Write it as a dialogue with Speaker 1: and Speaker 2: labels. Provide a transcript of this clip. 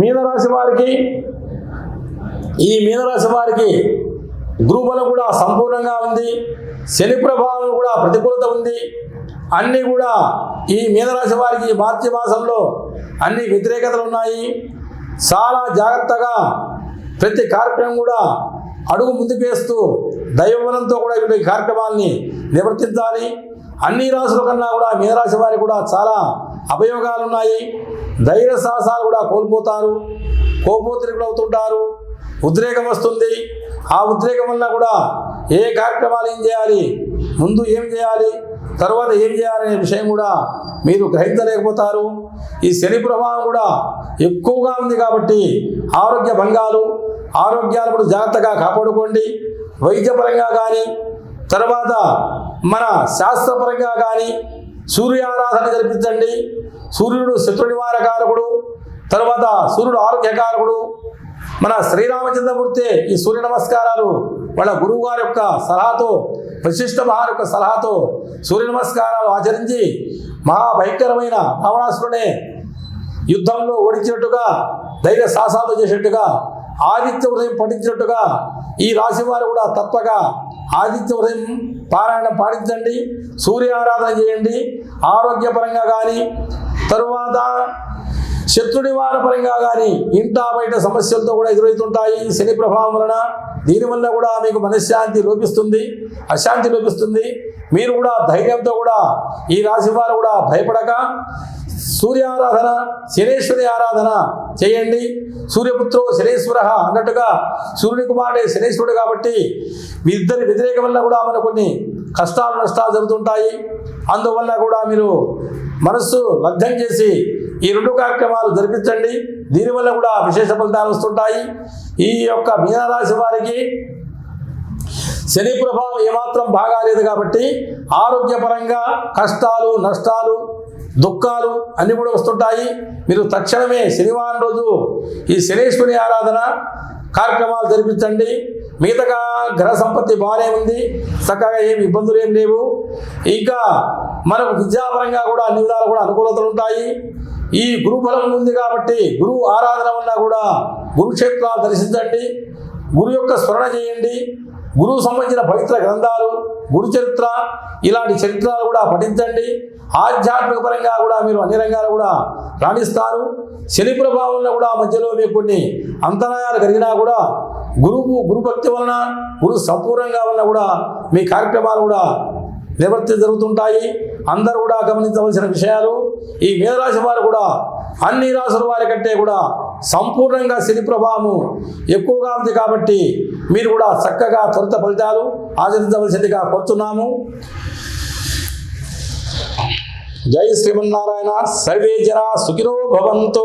Speaker 1: మీనరాశి వారికి ఈ మీనరాశి వారికి గురుబలం కూడా సంపూర్ణంగా ఉంది శని ప్రభావం కూడా ప్రతికూలత ఉంది. అన్నీ కూడా ఈ మీనరాశి వారికి మార్చి మాసంలో అన్ని వ్యతిరేకతలు ఉన్నాయి. చాలా జాగ్రత్తగా ప్రతి కార్యక్రమం కూడా అడుగు ముందుకు వేస్తూ దైవబలంతో కూడా ఈ కార్యక్రమాన్ని నివర్తించాలి అన్ని రాసుల కన్నా కూడా మీనరాశి వారికి కూడా చాలా అపయోగాలు ఉన్నాయి ధైర్య సాహసాలు కూడా కోల్పోతారు. కోపోద్రికులు అవుతుంటారు. ఉద్రేకం వస్తుంది. ఆ ఉద్రేకం వల్ల కూడా ఏ కార్యక్రమాలు ఏం చేయాలి? ముందు ఏం చేయాలి? తర్వాత ఏం చేయాలనే విషయం కూడా మీరు గ్రహించలేకపోతారు. ఈ శని ప్రభావం కూడా ఎక్కువగా ఉంది కాబట్టి ఆరోగ్య భంగాలు ఆరోగ్యాలు కూడా జాగ్రత్తగా కాపాడుకోండి. వైద్యపరంగా కానీ తర్వాత మన శాస్త్రపరంగా కానీ సూర్యారాధన జరిపించండి. సూర్యుడు శత్రు నివారకారకుడు తర్వాత సూర్యుడు ఆరోగ్యకారకుడు మన శ్రీరామచంద్రమూర్తి ఈ సూర్య నమస్కారాలు వాళ్ళ గురువు గారి యొక్క సలహాతో వశిష్ఠ మహారి యొక్క సలహాతో సూర్య నమస్కారాలు ఆచరించి మహాభయంకరమైన రావణాసురునే యుద్ధంలో ఓడించినట్టుగా ధైర్య సాహసాలు చేసినట్టుగా ఆదిత్య ఉదయం పఠించినట్టుగా ఈ రాశి వారు కూడా తప్పగా ఆదిత్య ఉదయం పారాయణం పాటించండి సూర్య ఆరాధన చేయండి ఆరోగ్యపరంగా కానీ తరువాత శత్రు నివారణ పరంగా కానీ ఇంటా బయట సమస్యలతో కూడా ఎదురవుతుంటాయి. శని ప్రభావం వలన దీనివల్ల కూడా మీకు మనశ్శాంతి లోపిస్తుంది అశాంతి లోపిస్తుంది. మీరు కూడా ధైర్యంతో కూడా ఈ రాశి వారు కూడా భయపడక సూర్య ఆరాధన శనేశ్వరి ఆరాధన చేయండి. సూర్యపుత్రో శనేశ్వర అన్నట్టుగా సూర్యుని కుమారుడే శనేశ్వరుడు కాబట్టి ఇద్దరి వ్యతిరేకం వల్ల కూడా మన కొన్ని కష్టాలు నష్టాలు జరుగుతుంటాయి. అందువల్ల కూడా మీరు మనస్సు లగ్నం చేసి ఈ రెండు కార్యక్రమాలు జరిపించండి. దీనివల్ల కూడా విశేష ఫలితాలు వస్తుంటాయి. ఈ యొక్క మీనరాశి వారికి శని ప్రభావం ఏమాత్రం బాగాలేదు కాబట్టి ఆరోగ్యపరంగా కష్టాలు నష్టాలు దుఃఖాలు అన్నీ కూడా వస్తుంటాయి. మీరు తక్షణమే శనివారం రోజు ఈ శనేశ్వరి ఆరాధన కార్యక్రమాలు జరిపించండి. మిగతా గ్రహ సంపత్తి బాగానే ఉంది. చక్కగా ఏమి ఇబ్బందులు ఏం లేవు. ఇంకా మనకు విద్యాపరంగా కూడా అన్ని విధాలు కూడా అనుకూలతలు ఉంటాయి. ఈ గురు బలం ఉంది కాబట్టి గురువు ఆరాధన ఉన్నా కూడా గురుక్షేత్రాలు దర్శించండి. గురు యొక్క స్మరణ చేయండి. గురువు సంబంధించిన పవిత్ర గ్రంథాలు గురు చరిత్ర ఇలాంటి చరిత్రలు కూడా పఠించండి. ఆధ్యాత్మిక పరంగా కూడా మీరు అన్ని రంగాలు కూడా రాణిస్తారు. శని ప్రభావంలో కూడా మధ్యలో మీకు కొన్ని అంతరాయాలు కలిగినా కూడా గురువు గురుభక్తి వలన గురు సంపూర్ణంగా వలన కూడా మీ కార్యక్రమాలు కూడా నివృత్తి జరుగుతుంటాయి. అందరూ కూడా గమనించవలసిన విషయాలు ఈ మీనరాశి వారు కూడా అన్ని రాసుల వారి కంటే కూడా సంపూర్ణంగా శని ప్రభావము ఎక్కువగా ఉంది కాబట్టి మీరు కూడా చక్కగా త్వరిత ఫలితాలు ఆచరించవలసిందిగా కోరుతున్నాము. జై శ్రీమన్నారాయణ. సర్వే జన సుఖినో భవంతో.